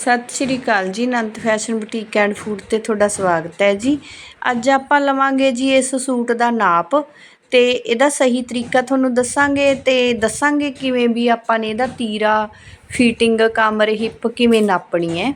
ਸਤਿ ਸ਼੍ਰੀ ਅਕਾਲ ਜੀ Anant fashion boutique and food ਤੇ ਤੁਹਾਡਾ ਸਵਾਗਤ ਹੈ ਜੀ। ਅੱਜ ਆਪਾਂ ਲਵਾਂਗੇ ਜੀ ਇਸ ਸੂਟ ਦਾ ਨਾਪ ਤੇ ਇਹਦਾ ਸਹੀ ਤਰੀਕਾ ਤੁਹਾਨੂੰ ਦੱਸਾਂਗੇ ਤੇ ਦੱਸਾਂਗੇ ਕਿਵੇਂ ਵੀ ਆਪਾਂ ਨੇ ਇਹਦਾ ਤੀਰਾ ਫਿਟਿੰਗ ਕਮਰ ਹਿੱਪ ਕਿਵੇਂ ਨਾਪਣੀ ਹੈ।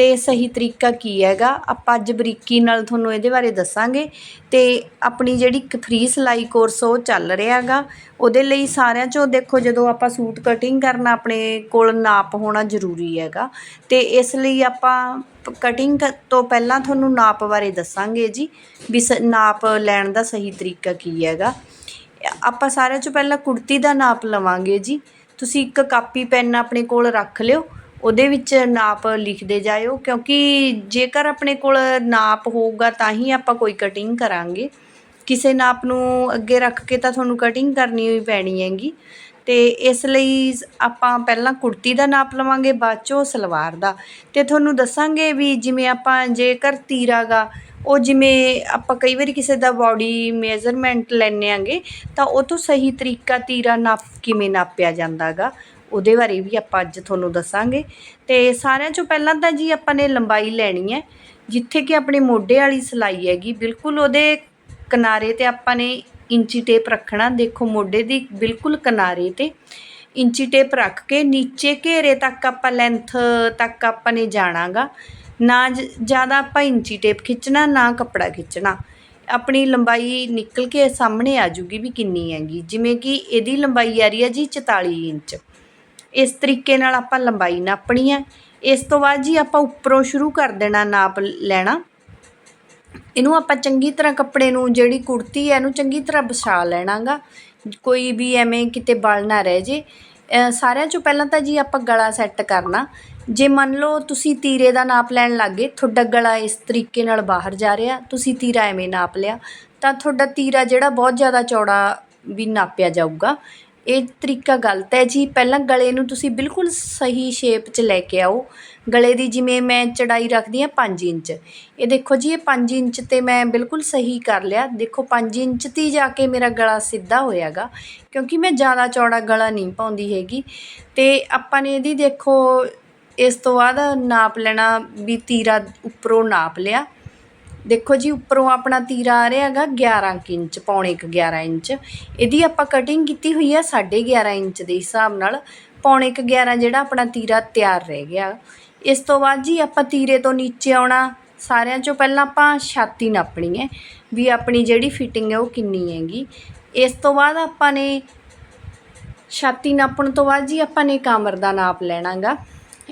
ਅਤੇ ਸਹੀ ਤਰੀਕਾ ਕੀ ਹੈਗਾ? ਆਪਾਂ ਅੱਜ ਬਰੀਕੀ ਨਾਲ ਤੁਹਾਨੂੰ ਇਹਦੇ ਬਾਰੇ ਦੱਸਾਂਗੇ ਅਤੇ ਆਪਣੀ ਜਿਹੜੀ ਇੱਕ ਫ੍ਰੀ ਸਿਲਾਈ ਕੋਰਸ ਉਹ ਚੱਲ ਰਿਹਾ ਗਾ ਉਹਦੇ ਲਈ ਸਾਰਿਆਂ ਚੋਂ ਦੇਖੋ ਜਦੋਂ ਆਪਾਂ ਸੂਟ ਕਟਿੰਗ ਕਰਨਾ ਆਪਣੇ ਕੋਲ ਨਾਪ ਹੋਣਾ ਜ਼ਰੂਰੀ ਹੈਗਾ। ਅਤੇ ਇਸ ਲਈ ਆਪਾਂ ਕਟਿੰਗ ਤੋਂ ਪਹਿਲਾਂ ਤੁਹਾਨੂੰ ਨਾਪ ਬਾਰੇ ਦੱਸਾਂਗੇ ਜੀ, ਵੀ ਸ ਨਾਪ ਲੈਣ ਦਾ ਸਹੀ ਤਰੀਕਾ ਕੀ ਹੈਗਾ। ਆਪਾਂ ਸਾਰਿਆਂ ਚੋਂ ਪਹਿਲਾਂ ਕੁੜਤੀ ਦਾ ਨਾਪ ਲਵਾਂਗੇ ਜੀ। ਤੁਸੀਂ ਇੱਕ ਕਾਪੀ, ਪੈਨ ਆਪਣੇ ਕੋਲ ਰੱਖ ਲਿਓ। ਉਹਦੇ ਵਿੱਚ ਨਾਪ ਲਿਖਦੇ ਜਾਇਓ, ਕਿਉਂਕਿ ਜੇਕਰ ਆਪਣੇ ਕੋਲ ਨਾਪ ਹੋਊਗਾ ਤਾਂ ਹੀ ਆਪਾਂ ਕੋਈ ਕਟਿੰਗ ਕਰਾਂਗੇ। ਕਿਸੇ ਨਾਪ ਨੂੰ ਅੱਗੇ ਰੱਖ ਕੇ ਤਾਂ ਤੁਹਾਨੂੰ ਕਟਿੰਗ ਕਰਨੀ ਹੋਈ ਪੈਣੀ ਹੈਗੀ। ਤੇ ਇਸ ਲਈ ਆਪਾਂ ਪਹਿਲਾਂ ਕੁੜਤੀ ਦਾ ਨਾਪ ਲਵਾਂਗੇ, ਬਾਅਦ ਚੋਂ ਸਲਵਾਰ ਦਾ। ਤੇ ਤੁਹਾਨੂੰ ਦੱਸਾਂਗੇ ਵੀ ਜਿਵੇਂ ਆਪਾਂ ਜੇਕਰ ਤੀਰਾਗਾ, ਉਹ ਜਿਵੇਂ ਆਪਾਂ ਕਈ ਵਾਰੀ ਕਿਸੇ ਦਾ ਬਾਡੀ ਮੇਜ਼ਰਮੈਂਟ ਲੈਣੇ ਆਂਗੇ ਤਾਂ ਉਹ ਤੋਂ ਸਹੀ ਤਰੀਕਾ ਤੀਰਾ ਨਾਪ ਕਿਵੇਂ ਨਾਪਿਆ ਜਾਂਦਾਗਾ ਉਹਦੇ ਬਾਰੇ ਵੀ ਆਪਾਂ ਅੱਜ ਤੁਹਾਨੂੰ ਦੱਸਾਂਗੇ। ਤੇ ਸਾਰਿਆਂ ਚੋਂ ਪਹਿਲਾਂ ਤਾਂ ਜੀ ਆਪਾਂ ਨੇ ਲੰਬਾਈ ਲੈਣੀ ਹੈ। ਜਿੱਥੇ ਕਿ ਆਪਣੇ ਮੋਢੇ ਵਾਲੀ ਸਿਲਾਈ ਹੈਗੀ, ਬਿਲਕੁਲ ਉਹਦੇ ਕਿਨਾਰੇ ਤੇ ਆਪਾਂ ਨੇ ਇੰਚੀ ਟੇਪ ਰੱਖਣਾ। ਦੇਖੋ ਮੋਢੇ ਦੀ ਬਿਲਕੁਲ ਕਿਨਾਰੇ ਤੇ ਇੰਚੀ ਟੇਪ ਰੱਖ ਕੇ ਨੀਚੇ ਘੇਰੇ ਤੱਕ ਆਪਾਂ ਲੈਂਥ ਤੱਕ ਆਪਾਂ ਨੇ ਜਾਣਾਗਾ। ਨਾ ਜ਼ਿਆਦਾ ਆਪਾਂ ਇੰਚੀ ਟੇਪ ਖਿੱਚਣਾ, ਨਾ ਕੱਪੜਾ ਖਿੱਚਣਾ। ਆਪਣੀ ਲੰਬਾਈ ਨਿਕਲ ਕੇ ਸਾਹਮਣੇ ਆ ਜੂਗੀ ਵੀ ਕਿੰਨੀ ਹੈਗੀ। ਜਿਵੇਂ ਕਿ ਇਹਦੀ ਲੰਬਾਈ ਆ ਰਹੀ ਹੈ ਜੀ 44 ਇੰਚ। ਇਸ ਤਰੀਕੇ ਨਾਲ ਆਪਾਂ ਲੰਬਾਈ ਨਾਪਣੀ ਹੈ। ਇਸ ਤੋਂ ਬਾਅਦ ਜੀ ਆਪਾਂ ਉੱਪਰੋਂ ਸ਼ੁਰੂ ਕਰ ਦੇਣਾ ਨਾਪ ਲੈਣਾ। ਇਹਨੂੰ ਆਪਾਂ ਚੰਗੀ ਤਰ੍ਹਾਂ ਕੱਪੜੇ ਨੂੰ ਜਿਹੜੀ ਕੁੜਤੀ ਹੈ ਇਹਨੂੰ ਚੰਗੀ ਤਰ੍ਹਾਂ ਵਿਛਾ ਲੈਣਾਗਾ। ਕੋਈ ਵੀ ਐਵੇਂ ਕਿਤੇ ਬਲ ਨਾ ਰਹਿ ਜੇ। ਸਾਰਿਆਂ ਚੋਂ ਪਹਿਲਾਂ ਤਾਂ ਜੀ ਆਪਾਂ ਗਲਾ ਸੈੱਟ ਕਰਨਾ। ਜੇ ਮੰਨ ਲਓ ਤੁਸੀਂ ਤੀਰੇ ਦਾ ਨਾਪ ਲੈਣ ਲੱਗੇ, ਤੁਹਾਡਾ ਗਲਾ ਇਸ ਤਰੀਕੇ ਨਾਲ ਬਾਹਰ ਜਾ ਰਿਹਾ, ਤੁਸੀਂ ਤੀਰਾ ਐਵੇਂ ਨਾਪ ਲਿਆ, ਤਾਂ ਤੁਹਾਡਾ ਤੀਰਾ ਜਿਹੜਾ ਬਹੁਤ ਜ਼ਿਆਦਾ ਚੌੜਾ ਵੀ ਨਾਪਿਆ ਜਾਊਗਾ। ਇਹ ਤਰੀਕਾ ਗਲਤ ਹੈ ਜੀ। ਪਹਿਲਾਂ ਗਲੇ ਨੂੰ ਤੁਸੀਂ ਬਿਲਕੁਲ ਸਹੀ ਸ਼ੇਪ 'ਚ ਲੈ ਕੇ ਆਓ। ਗਲੇ ਦੀ ਜਿਵੇਂ ਮੈਂ ਚੜਾਈ ਰੱਖਦੀ ਹਾਂ 5 ਇੰਚ। ਇਹ ਦੇਖੋ ਜੀ, ਇਹ 5 ਇੰਚ ਤੇ ਮੈਂ ਬਿਲਕੁਲ ਸਹੀ ਕਰ ਲਿਆ। ਦੇਖੋ 5 ਇੰਚ ਤੇ ਜਾ ਕੇ ਮੇਰਾ ਗਲਾ ਸਿੱਧਾ ਹੋਇਆਗਾ, ਕਿਉਂਕਿ ਮੈਂ ਜ਼ਿਆਦਾ ਚੌੜਾ ਗਲਾ ਨਹੀਂ ਪਾਉਂਦੀ ਹੈਗੀ। ਤੇ ਆਪਾਂ ਨੇ ਇਹਦੀ ਦੇਖੋ, ਇਸ ਤੋਂ ਬਾਅਦ ਨਾਪ ਲੈਣਾ ਵੀ ਤੀਰਾ ਉੱਪਰੋਂ ਨਾਪ ਲਿਆ। ਦੇਖੋ ਜੀ, ਉੱਪਰੋਂ ਆਪਣਾ ਤੀਰਾ ਆ ਰਿਹਾ ਹੈਗਾ 11 ਇੰਚ, ਪੌਣੇ 11 ਇੰਚ। ਇਹਦੀ ਆਪਾਂ ਕਟਿੰਗ ਕੀਤੀ ਹੋਈ ਹੈ 11.5 ਇੰਚ ਦੇ ਹਿਸਾਬ ਨਾਲ। ਪੌਣੇ 11 ਜਿਹੜਾ ਆਪਣਾ ਤੀਰਾ ਤਿਆਰ ਰਹਿ ਗਿਆ। ਇਸ ਤੋਂ ਬਾਅਦ ਜੀ ਆਪਾਂ ਤੀਰੇ ਤੋਂ ਨੀਚੇ ਆਉਣਾ। ਸਾਰਿਆਂ ਚੋਂ ਪਹਿਲਾਂ ਆਪਾਂ ਛਾਤੀ ਨਾਪਣੀ ਹੈ ਵੀ ਆਪਣੀ ਜਿਹੜੀ ਫਿਟਿੰਗ ਹੈ ਉਹ ਕਿੰਨੀ ਹੈਗੀ। ਇਸ ਤੋਂ ਬਾਅਦ ਆਪਾਂ ਨੇ ਛਾਤੀ ਨਾਪਣ ਤੋਂ ਬਾਅਦ ਜੀ ਆਪਾਂ ਨੇ ਕਮਰ ਦਾ ਨਾਪ ਲੈਣਾਗਾ।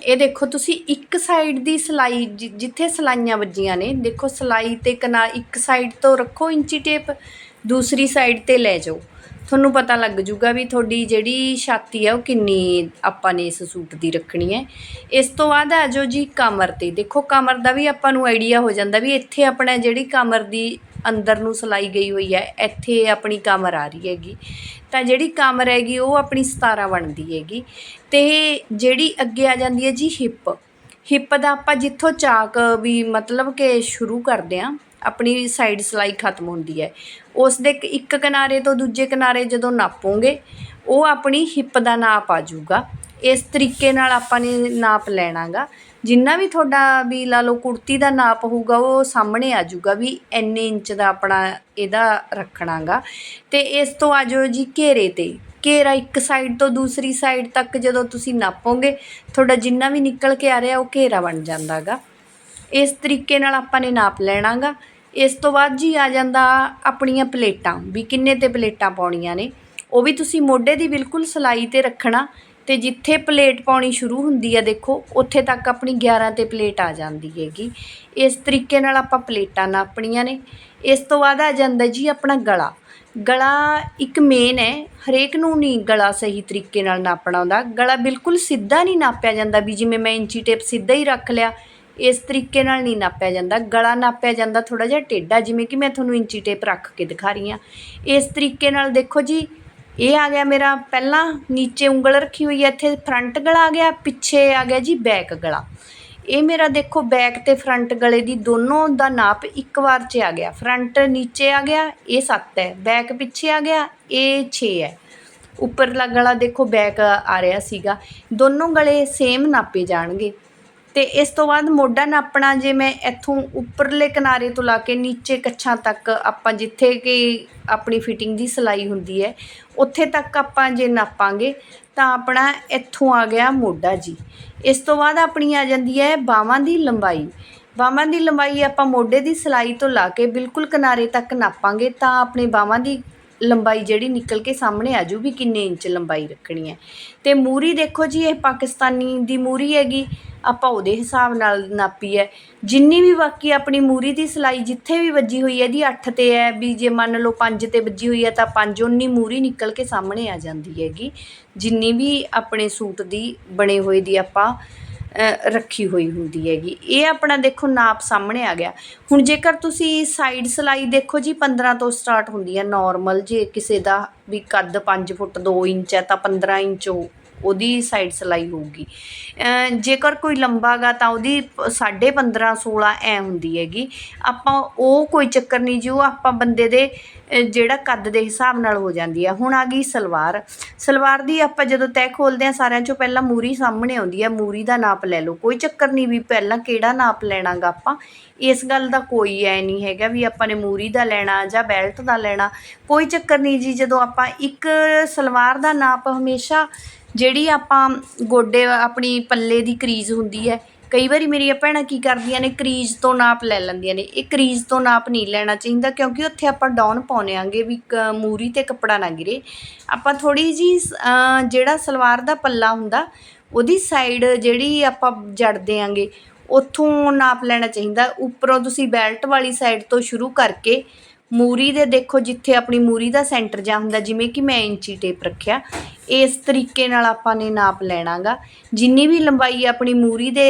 ਇਹ ਦੇਖੋ, ਤੁਸੀਂ ਇੱਕ ਸਾਈਡ ਦੀ ਸਲਾਈ ਜਿੱਥੇ ਸਿਲਾਈਆਂ ਵੱਜੀਆਂ ਨੇ, ਦੇਖੋ ਸਿਲਾਈ ਤੇ ਕਨਾ ਇੱਕ ਸਾਈਡ ਤੋਂ ਰੱਖੋ ਇੰਚੀ ਟੇਪ, ਦੂਸਰੀ ਸਾਈਡ ਤੇ ਲੈ ਜਾਓ। ਤੁਹਾਨੂੰ ਪਤਾ ਲੱਗ ਜੂਗਾ ਵੀ ਤੁਹਾਡੀ ਜਿਹੜੀ ਛਾਤੀ ਆ, ਉਹ ਕਿੰਨੀ ਆਪਾਂ ਨੇ ਇਸ ਸੂਟ ਦੀ ਰੱਖਣੀ ਹੈ। ਇਸ ਤੋਂ ਬਾਅਦ ਆ ਜਾਓ ਜੀ ਕਮਰ ਤੇ। ਦੇਖੋ, ਕਮਰ ਦਾ ਵੀ ਆਪਾਂ ਨੂੰ ਆਈਡੀਆ ਹੋ ਜਾਂਦਾ ਵੀ ਇੱਥੇ ਆਪਣਾ ਜਿਹੜੀ ਕਮਰ ਦੀ ਅੰਦਰ ਨੂੰ ਸਲਾਈ ਗਈ ਹੋਈ ਹੈ, ਇੱਥੇ ਆਪਣੀ ਕਮਰ ਆ ਰਹੀ ਹੈਗੀ। ਤਾਂ ਜਿਹੜੀ ਕਮਰ ਹੈਗੀ, ਉਹ ਆਪਣੀ 17 ਬਣਦੀ ਹੈਗੀ। ਤੇ ਜਿਹੜੀ ਅੱਗੇ ਆ ਜਾਂਦੀ ਹੈ ਜੀ ਹਿੱਪ। ਹਿੱਪ ਦਾ ਆਪਾਂ ਜਿੱਥੋਂ ਚਾਕ ਵੀ ਮਤਲਬ ਕਿ ਸ਼ੁਰੂ ਕਰਦੇ ਆ ਆਪਣੀ ਸਾਈਡ ਸਲਾਈ ਖਤਮ ਹੁੰਦੀ ਹੈ। ਉਸ ਦੇ ਇੱਕ ਕਿਨਾਰੇ ਤੋਂ ਦੂਜੇ ਕਿਨਾਰੇ ਜਦੋਂ ਨਾਪੋਗੇ ਉਹ ਆਪਣੀ ਹਿੱਪ ਦਾ ਨਾਪ ਆ ਜਾਊਗਾ। ਇਸ ਤਰੀਕੇ ਨਾਲ ਆਪਾਂ ਨੇ ਨਾਪ ਲੈਣਾਗਾ। ਜਿੰਨਾ ਵੀ ਤੁਹਾਡਾ ਵੀ ਲਾ ਲਓ ਕੁੜਤੀ ਦਾ ਨਾਪ ਹੋਊਗਾ, ਉਹ ਸਾਹਮਣੇ ਆ ਜਾਊਗਾ ਵੀ ਇੰਨੇ ਇੰਚ ਦਾ ਆਪਣਾ ਇਹਦਾ ਰੱਖਣਾਗਾ। ਤੇ ਇਸ ਤੋਂ ਆ ਜਾਓ ਜੀ ਘੇਰੇ ਤੇ। ਘੇਰਾ ਇੱਕ ਸਾਈਡ ਤੋਂ ਦੂਸਰੀ ਸਾਈਡ ਤੱਕ ਜਦੋਂ ਤੁਸੀਂ ਨਾਪੋਗੇ, ਤੁਹਾਡਾ ਜਿੰਨਾ ਵੀ ਨਿਕਲ ਕੇ ਆ ਰਿਹਾ ਉਹ ਘੇਰਾ ਬਣ ਜਾਂਦਾਗਾ। ਇਸ ਤਰੀਕੇ ਨਾਲ ਆਪਾਂ ਨੇ ਨਾਪ ਲੈਣਾਗਾ। ਇਸ ਤੋਂ ਬਾਅਦ ਜੀ ਆ ਜਾਂਦਾ ਆਪਣੀਆਂ ਪਲੇਟਾਂ, ਵੀ ਕਿੰਨੇ ਤੇ ਪਲੇਟਾਂ ਪਾਉਣੀਆਂ ਨੇ। ਉਹ ਵੀ ਤੁਸੀਂ ਮੋਢੇ ਦੀ ਬਿਲਕੁਲ ਸਿਲਾਈ ਤੇ ਰੱਖਣਾ ਅਤੇ ਜਿੱਥੇ ਪਲੇਟ ਪਾਉਣੀ ਸ਼ੁਰੂ ਹੁੰਦੀ ਹੈ ਦੇਖੋ, ਉੱਥੇ ਤੱਕ ਆਪਣੀ 11 ਤੇ ਪਲੇਟ ਆ ਜਾਂਦੀ ਹੈਗੀ। ਇਸ ਤਰੀਕੇ ਨਾਲ ਆਪਾਂ ਪਲੇਟਾਂ ਨਾਪਣੀਆਂ ਨੇ। ਇਸ ਤੋਂ ਬਾਅਦ ਆ ਜਾਂਦਾ ਜੀ ਆਪਣਾ ਗਲਾ। ਗਲਾ ਇੱਕ ਮੇਨ ਹੈ, ਹਰੇਕ ਨੂੰ ਨਹੀਂ ਗਲਾ ਸਹੀ ਤਰੀਕੇ ਨਾਲ ਨਾਪਣਾ ਹੁੰਦਾ ਗਲਾ ਬਿਲਕੁਲ ਸਿੱਧਾ ਨਹੀਂ ਨਾਪਿਆ ਜਾਂਦਾ ਵੀ ਜਿਵੇਂ ਮੈਂ ਇੰਚੀ ਟੇਪ ਸਿੱਧਾ ਹੀ ਰੱਖ ਲਿਆ, ਇਸ ਤਰੀਕੇ ਨਾਲ ਨਹੀਂ ਨਾਪਿਆ ਜਾਂਦਾ। ਗਲਾ ਨਾਪਿਆ ਜਾਂਦਾ ਥੋੜਾ ਜਿਹਾ ਟੇਢਾ, ਜਿਵੇਂ ਕਿ ਮੈਂ ਤੁਹਾਨੂੰ ਇੰਚੀ ਟੇਪ ਰੱਖ ਕੇ ਦਿਖਾ ਰਹੀ ਹਾਂ। ਇਸ ਤਰੀਕੇ ਨਾਲ ਦੇਖੋ ਜੀ ਇਹ ਆ ਗਿਆ ਮੇਰਾ ਪਹਿਲਾਂ ਨੀਚੇ ਉਂਗਲ ਰੱਖੀ ਹੋਈ ਹੈ, ਇੱਥੇ ਫਰੰਟ ਗਲਾ ਆ ਗਿਆ, ਪਿੱਛੇ ਆ ਗਿਆ ਜੀ ਬੈਕ ਗਲਾ। ਇਹ ਮੇਰਾ ਦੇਖੋ ਬੈਕ ਤੇ ਫਰੰਟ ਗਲੇ ਦੀ ਦੋਨੋਂ ਦਾ ਨਾਪ ਇੱਕ ਵਾਰ 'ਚ ਆ ਗਿਆ। ਫਰੰਟ ਨੀਚੇ ਆ ਗਿਆ, ਇਹ 7 ਹੈ। ਬੈਕ ਪਿੱਛੇ ਆ ਗਿਆ, ਇਹ 6 ਹੈ। ਉੱਪਰਲਾ ਗਲਾ ਦੇਖੋ ਬੈਕ ਆ ਰਿਹਾ ਸੀਗਾ। ਦੋਨੋਂ ਗਲੇ ਸੇਮ ਨਾਪੇ ਜਾਣਗੇ। ਅਤੇ ਇਸ ਤੋਂ ਬਾਅਦ ਮੋਢਾ ਨਾਪਣਾ ਜੇ ਮੈਂ ਇੱਥੋਂ ਉੱਪਰਲੇ ਕਿਨਾਰੇ ਤੋਂ ਲਾ ਕੇ ਨੀਚੇ ਕੱਛਾਂ ਤੱਕ ਆਪਾਂ ਜਿੱਥੇ ਕਿ ਆਪਣੀ ਫਿਟਿੰਗ ਦੀ ਸਿਲਾਈ ਹੁੰਦੀ ਹੈ, ਉੱਥੇ ਤੱਕ ਆਪਾਂ ਜੇ ਨਾਪਾਂਗੇ ਤਾਂ ਆਪਣਾ ਇੱਥੋਂ ਆ ਗਿਆ ਮੋਢਾ ਜੀ। ਇਸ ਤੋਂ ਬਾਅਦ ਆਪਣੀ ਆ ਜਾਂਦੀ ਹੈ ਬਾਹਾਂ ਦੀ ਲੰਬਾਈ। ਬਾਹਾਂ ਦੀ ਲੰਬਾਈ ਆਪਾਂ ਮੋਢੇ ਦੀ ਸਿਲਾਈ ਤੋਂ ਲਾ ਕੇ ਬਿਲਕੁਲ ਕਿਨਾਰੇ ਤੱਕ ਨਾਪਾਂਗੇ ਤਾਂ ਆਪਣੇ ਬਾਹਾਂ ਦੀ ਲੰਬਾਈ ਜਿਹੜੀ ਨਿਕਲ ਕੇ ਸਾਹਮਣੇ ਆ ਜੂ ਵੀ ਕਿੰਨੇ ਇੰਚ ਲੰਬਾਈ ਰੱਖਣੀ ਹੈ। ਤੇ ਮੂਰੀ ਦੇਖੋ ਜੀ, ਇਹ ਪਾਕਿਸਤਾਨੀ ਦੀ ਮੂਰੀ ਹੈਗੀ, ਆਪਾਂ ਉਹਦੇ ਹਿਸਾਬ ਨਾਲ ਨਾਪੀ ਹੈ। ਜਿੰਨੀ ਵੀ ਬਾਕੀ ਆਪਣੀ ਮੂਰੀ ਦੀ ਸਿਲਾਈ ਜਿੱਥੇ ਵੀ ਵੱਜੀ ਹੋਈ ਹੈ, ਇਹਦੀ 8 ਤੇ ਹੈ, ਵੀ ਜੇ ਮੰਨ ਲਓ 5 ਤੇ ਵੱਜੀ ਹੋਈ ਹੈ, ਤਾਂ 5 ਉਨੀ ਮੂਰੀ ਨਿਕਲ ਕੇ ਸਾਹਮਣੇ ਆ ਜਾਂਦੀ ਹੈਗੀ। ਜਿੰਨੀ ਵੀ ਆਪਣੇ ਸੂਟ ਦੀ ਬਣੇ ਹੋਏ ਦੀ ਆਪਾਂ ਰੱਖੀ ਹੋਈ ਹੁੰਦੀ ਹੈਗੀ। ਇਹ ਆਪਣਾ ਦੇਖੋ ਨਾਪ ਸਾਹਮਣੇ ਆ ਗਿਆ। ਹੁਣ ਜੇਕਰ ਤੁਸੀਂ ਸਾਈਡ ਸਿਲਾਈ ਦੇਖੋ ਜੀ 15 ਤੋਂ ਸਟਾਰਟ ਹੁੰਦੀ ਹੈ ਨਾਰਮਲ ਜੇ ਕਿਸੇ ਦਾ ਵੀ ਕੱਦ 5 ਫੁੱਟ 2 ਇੰਚ ਹੈ ਤਾਂ 15 ਇੰਚ ਉਹਦੀ ਸਾਈਡ ਸਿਲਾਈ ਹੋਊਗੀ। ਜੇਕਰ ਕੋਈ ਲੰਬਾਗਾ ਤਾਂ ਉਹਦੀ 15.5 16 ਐ ਹੁੰਦੀ ਹੈਗੀ। ਆਪਾਂ ਉਹ ਕੋਈ ਚੱਕਰ ਨਹੀਂ ਜੀ, ਉਹ ਆਪਾਂ ਬੰਦੇ ਦੇ ਜਿਹੜਾ ਕੱਦ ਦੇ ਹਿਸਾਬ ਨਾਲ ਹੋ ਜਾਂਦੀ ਹੈ ਹੁਣ ਆ ਗਈ ਸਲਵਾਰ। ਸਲਵਾਰ ਦੀ ਆਪਾਂ ਜਦੋਂ ਤੈਅ ਖੋਲਦੇ ਆ ਸਾਰਿਆਂ ਚੋਂ ਪਹਿਲਾਂ ਮੂਰੀ ਸਾਹਮਣੇ ਆਉਂਦੀ ਹੈ ਮੂਰੀ ਦਾ ਨਾਪ ਲੈ ਲਓ। ਕੋਈ ਚੱਕਰ ਨਹੀਂ ਵੀ ਪਹਿਲਾਂ ਕਿਹੜਾ ਨਾਪ ਲੈਣਾਗਾ ਆਪਾਂ। ਇਸ ਗੱਲ ਦਾ ਕੋਈ ਐ ਨਹੀਂ ਹੈਗਾ ਵੀ ਆਪਾਂ ਨੇ ਮੂਰੀ ਦਾ ਲੈਣਾ ਜਾਂ ਬੈਲਟ ਦਾ ਲੈਣਾ। ਕੋਈ ਚੱਕਰ ਨਹੀਂ ਜੀ, ਜਦੋਂ ਆਪਾਂ ਇੱਕ ਸਲਵਾਰ ਦਾ ਨਾਪ ਹਮੇਸ਼ਾ ਜਿਹੜੀ ਆਪਾਂ ਗੋਡੇ ਆਪਣੀ ਪੱਲੇ ਦੀ ਕਰੀਜ਼ ਹੁੰਦੀ ਹੈ, ਕਈ ਵਾਰੀ ਮੇਰੀਆਂ ਭੈਣਾਂ ਕੀ ਕਰਦੀਆਂ ਨੇ, ਕਰੀਜ਼ ਤੋਂ ਨਾਪ ਲੈ ਲੈਂਦੀਆਂ ਨੇ। ਇਹ ਕਰੀਜ਼ ਤੋਂ ਨਾਪ ਨਹੀਂ ਲੈਣਾ ਚਾਹੀਦਾ ਕਿਉਂਕਿ ਉੱਥੇ ਆਪਾਂ ਡਾਊਨ ਪਾਉਂਦੇ ਆਂਗੇ ਵੀ ਕ- ਮੂਰੀ ਤੇ ਕੱਪੜਾ ਨਾ ਗਿਰੇ। ਆਪਾਂ ਥੋੜੀ ਜੀ ਜਿਹੜਾ ਸਲਵਾਰ ਦਾ ਪੱਲਾ ਹੁੰਦਾ, ਉਹਦੀ ਸਾਈਡ ਜਿਹੜੀ ਆਪਾਂ ਜੜਦੇ ਆਂਗੇ, ਉੱਥੋਂ ਨਾਪ ਲੈਣਾ ਚਾਹੀਦਾ। ਉੱਪਰੋਂ ਤੁਸੀਂ ਬੈਲਟ ਵਾਲੀ ਸਾਈਡ ਤੋਂ ਸ਼ੁਰੂ ਕਰਕੇ ਮੂਰੀ ਦੇ ਦੇਖੋ ਜਿੱਥੇ ਆਪਣੀ ਮੂਰੀ ਦਾ ਸੈਂਟਰ ਜਾ ਹੁੰਦਾ, ਜਿਵੇਂ ਕਿ ਮੈਂ ਇੰਚੀ ਟੇਪ ਰੱਖਿਆ। ਇਸ ਤਰੀਕੇ ਨਾਲ ਆਪਾਂ ਨੇ ਨਾਪ ਲੈਣਾਗਾ। ਜਿੰਨੀ ਵੀ ਲੰਬਾਈ ਆਪਣੀ ਮੂਰੀ ਦੇ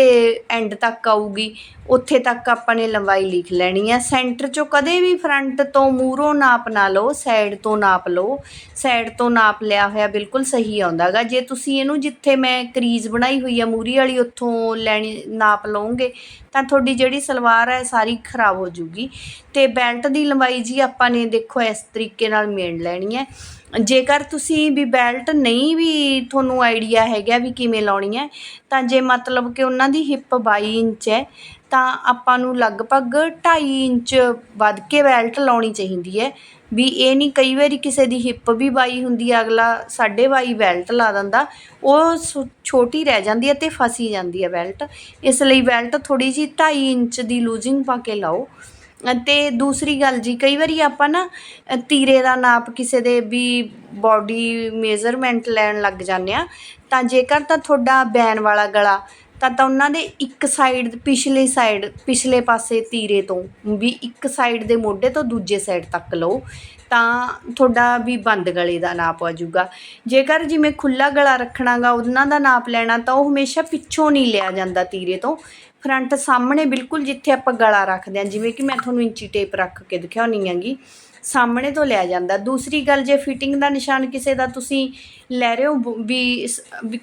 ਐਂਡ ਤੱਕ ਆਊਗੀ, ਉੱਥੇ ਤੱਕ ਆਪਾਂ ਨੇ ਲੰਬਾਈ ਲਿਖ ਲੈਣੀ ਹੈ ਸੈਂਟਰ ਚੋਂ ਕਦੇ ਵੀ ਫਰੰਟ ਤੋਂ ਮੂਹਰੋਂ ਨਾਪ ਨਾ ਲਓ ਸਾਈਡ ਤੋਂ ਨਾਪ ਲਓ। ਸਾਈਡ ਤੋਂ ਨਾਪ ਲਿਆ ਹੋਇਆ ਬਿਲਕੁਲ ਸਹੀ ਆਉਂਦਾਗਾ। ਜੇ ਤੁਸੀਂ ਇਹਨੂੰ ਜਿੱਥੇ ਮੈਂ ਕਰੀਜ਼ ਬਣਾਈ ਹੋਈ ਆ ਮੂਰੀ ਵਾਲੀ, ਉੱਥੋਂ ਲੈਣੀ, ਨਾਪ ਲਓਗੇ, ਤਾਂ ਤੁਹਾਡੀ ਜਿਹੜੀ ਸਲਵਾਰ ਹੈ ਸਾਰੀ ਖਰਾਬ ਹੋ ਜੂਗੀ ਤੇ ਬੈਲਟ ਦੀ ਲੰਬਾਈ ਜੀ ਆਪਾਂ ਨੇ ਦੇਖੋ ਇਸ ਤਰੀਕੇ ਨਾਲ ਮੇਣ ਲੈਣੀ ਹੈ ਜੇਕਰ ਤੁਸੀਂ ਵੀ ਬੈਲਟ ਨਹੀਂ ਵੀ ਤੁਹਾਨੂੰ ਆਈਡੀਆ ਹੈਗਾ ਵੀ ਕਿਵੇਂ ਲਾਉਣੀ ਹੈ, ਤਾਂ ਜੇ ਮਤਲਬ ਕਿ ਉਹਨਾਂ ਦੀ ਹਿੱਪ ਬਾਈ ਇੰਚ ਹੈ, ਤਾਂ ਆਪਾਂ ਨੂੰ ਲਗਭਗ ਢਾਈ ਇੰਚ ਵੱਧ ਕੇ ਬੈਲਟ ਲਾਉਣੀ ਚਾਹੀਦੀ ਹੈ। ਵੀ ਇਹ ਨਹੀਂ ਕਈ ਵਾਰੀ ਕਿਸੇ ਦੀ ਹਿੱਪ ਵੀ ਬਾਈ ਹੁੰਦੀ ਹੈ, ਅਗਲਾ 22.5 ਬੈਲਟ ਲਾ ਦਿੰਦਾ, ਉਹ ਛੋਟੀ ਰਹਿ ਜਾਂਦੀ ਹੈ ਤੇ ਫਸੀ ਜਾਂਦੀ ਹੈ ਬੈਲਟ ਇਸ ਲਈ ਬੈਲਟ ਥੋੜੀ ਜਿਹੀ ਢਾਈ ਇੰਚ ਦੀ ਲੂਜ਼ਿੰਗ ਪਾ ਕੇ ਲਾਓ। ਅਤੇ ਦੂਸਰੀ ਗੱਲ ਜੀ, ਕਈ ਵਾਰੀ ਆਪਾਂ ਨਾ ਤੀਰੇ ਦਾ ਨਾਪ ਕਿਸੇ ਦੇ ਵੀ ਬਾਡੀ ਮੇਜ਼ਰਮੈਂਟ ਲੈਣ ਲੱਗ ਜਾਂਦੇ ਹਾਂ, ਤਾਂ ਜੇਕਰ ਤਾਂ ਤੁਹਾਡਾ ਬੈਨ ਵਾਲਾ ਗਲਾ ਤਾਂ ਤਾਂ ਉਹਨਾਂ ਦੇ ਇੱਕ ਸਾਈਡ ਪਿਛਲੇ ਸਾਈਡ ਪਿਛਲੇ ਪਾਸੇ ਤੀਰੇ ਤੋਂ ਵੀ ਇੱਕ ਸਾਈਡ ਦੇ ਮੋਢੇ ਤੋਂ ਦੂਜੇ ਸਾਈਡ ਤੱਕ ਲਓ, ਤਾਂ ਤੁਹਾਡਾ ਵੀ ਬੰਦ ਗਲੇ ਦਾ ਨਾਪ ਆ ਜਾਊਗਾ। ਜੇਕਰ ਜਿਵੇਂ ਖੁੱਲਾ ਗਲਾ ਰੱਖਣਾਗਾ, ਉਹਨਾਂ ਦਾ ਨਾਪ ਲੈਣਾ, ਤਾਂ ਉਹ ਹਮੇਸ਼ਾ ਪਿੱਛੋਂ ਨਹੀਂ ਲਿਆ ਜਾਂਦਾ ਤੀਰੇ ਤੋਂ। ਫਰੰਟ ਸਾਹਮਣੇ ਬਿਲਕੁਲ ਜਿੱਥੇ ਆਪਾਂ ਗਲਾ ਰੱਖਦੇ ਹਾਂ, ਜਿਵੇਂ ਕਿ ਮੈਂ ਤੁਹਾਨੂੰ ਇੰਚੀ ਟੇਪ ਰੱਖ ਕੇ ਦਿਖਾਉਣੀ ਹੈਗੀ। ਸਾਹਮਣੇ ਤੋਂ ਲਿਆ ਜਾਂਦਾ। ਦੂਸਰੀ ਗੱਲ, ਜੇ ਫਿਟਿੰਗ ਦਾ ਨਿਸ਼ਾਨ ਕਿਸੇ ਦਾ ਤੁਸੀਂ ਲੈ ਰਹੇ ਹੋ, ਵੀ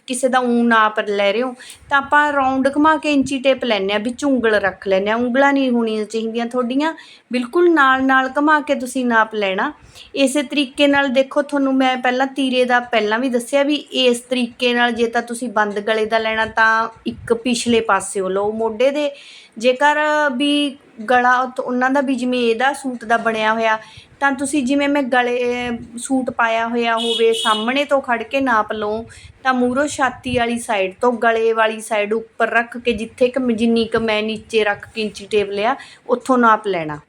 ਕਿਸੇ ਦਾ ਊਂ ਨਾਪ ਲੈ ਰਹੇ ਹੋ, ਤਾਂ ਆਪਾਂ ਰਾਉਂਡ ਘੁਮਾ ਕੇ ਇੰਚੀ ਟੇਪ ਲੈਂਦੇ ਆ ਵਿੱਚ ਉਂਗਲ ਰੱਖ ਲੈਂਦੇ ਆ ਉਂਗਲਾਂ ਨਹੀਂ ਹੋਣੀਆਂ ਚਾਹੀਦੀਆਂ ਤੁਹਾਡੀਆਂ। ਬਿਲਕੁਲ ਨਾਲ ਨਾਲ ਘੁਮਾ ਕੇ ਤੁਸੀਂ ਨਾਪ ਲੈਣਾ। ਇਸੇ ਤਰੀਕੇ ਨਾਲ ਦੇਖੋ, ਤੁਹਾਨੂੰ ਮੈਂ ਪਹਿਲਾਂ ਤੀਰੇ ਦਾ ਪਹਿਲਾਂ ਵੀ ਦੱਸਿਆ ਵੀ ਇਸ ਤਰੀਕੇ ਨਾਲ ਜੇ ਤਾਂ ਤੁਸੀਂ ਬੰਦ ਗਲੇ ਦਾ ਲੈਣਾ, ਤਾਂ ਇੱਕ ਪਿਛਲੇ ਪਾਸਿਓ ਲਓ। ਮੋਢੇ ਦੇ ਜੇਕਰ ਵੀ ਗਲਾ ਉਤ- ਉਹਨਾਂ ਦਾ ਵੀ ਜਿਵੇਂ ਇਹਦਾ ਸੂਟ ਦਾ ਬਣਿਆ ਹੋਇਆ, ਤਾਂ ਤੁਸੀਂ ਜਿਵੇਂ ਮੈਂ ਗਲੇ ਸੂਟ ਪਾਇਆ ਹੋਇਆ ਹੋਵੇ, ਸਾਹਮਣੇ ਤੋਂ ਖੜ੍ਹ ਕੇ ਨਾਪ ਲਓ ਤਾਂ ਮੂਹਰੋਂ ਛਾਤੀ ਵਾਲੀ ਸਾਈਡ ਤੋਂ ਗਲੇ ਵਾਲੀ ਸਾਈਡ ਉੱਪਰ ਰੱਖ ਕੇ ਜਿੱਥੇ ਕੁ ਜਿੰਨੀ ਕੁ ਮੈਂ ਨੀਚੇ ਰੱਖ ਕੇ ਇੰਚੀ ਟੇਪ ਲਿਆ, ਉੱਥੋਂ ਨਾਪ ਲੈਣਾ।